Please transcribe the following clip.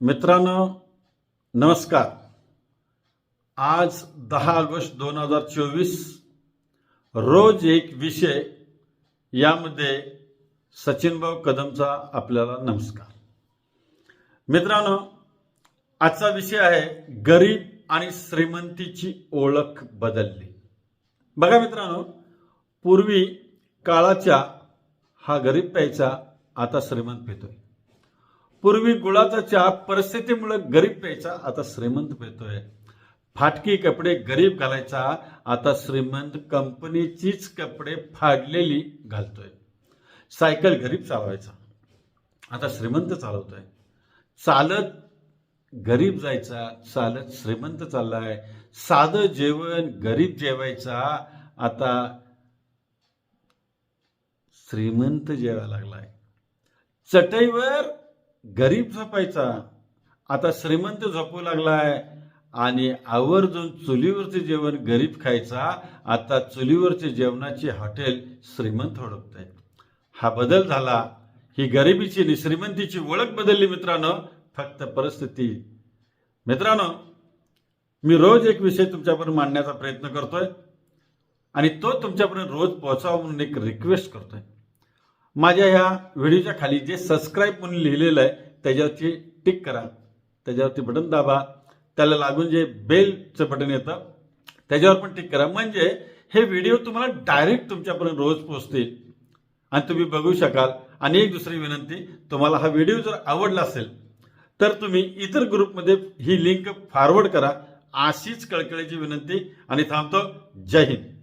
मित्रांनो नमस्कार. आज दहा ऑगस्ट दोन हजार चोवीस रोज एक विषय यामध्ये सचिनभाऊ कदमचा आपल्याला नमस्कार. मित्रांनो आजचा विषय आहे गरीब आणि श्रीमंतीची ओळख बदलली. बघा मित्रांनो पूर्वी काळाच्या हा गरीब प्यायचा आता श्रीमंत पितोय. पूर्वी गुळाचा चहा परिस्थितीमुळे गरीब प्यायचा आता श्रीमंत पितोय. फाटकी कपडे गरीब घालायचा आता श्रीमंत कंपनीचीच कपडे फाडलेली घालतोय. सायकल गरीब चालवायचा आता श्रीमंत चालवतोय. चालत गरीब जायचा चालत श्रीमंत चाललाय. साधं जेवण गरीब जेवायचा आता श्रीमंत जेवायला लागलाय. चटईवर गरीब झोपायचा. आता श्रीमंत झोपू लागलाय आणि आवर्जून चुलीवरचे जेवण गरीब खायचा आता चुलीवरचे जेवणाची हॉटेल श्रीमंत ओळखत हा बदल झाला. ही गरिबीची आणि श्रीमंतीची ओळख बदलली मित्रांनो. फक्त परिस्थिती. मित्रांनो मी रोज एक विषय तुमच्यापर्यंत मांडण्याचा प्रयत्न करतोय आणि तो तुमच्यापर्यंत रोज पोहोचावा म्हणून एक रिक्वेस्ट करतोय. माझ्या ह्या व्हिडिओच्या खाली जे सबस्क्राईब म्हणून लिहिलेलं आहे त्याच्यावरती टिक करा. त्याच्यावरती बटन दाबा. त्याला लागून जे बेलचं बटन येतं त्याच्यावर पण टिक करा. म्हणजे हे व्हिडिओ तुम्हाला डायरेक्ट तुमच्यापर्यंत रोज पोचतील आणि तुम्ही बघू शकाल. आणि एक दुसरी विनंती तुम्हाला हा व्हिडिओ जर आवडला असेल तर तुम्ही इतर ग्रुपमध्ये ही लिंक फॉरवर्ड करा. अशीच कळकळीची विनंती. आणि थांबतो. जय हिंद.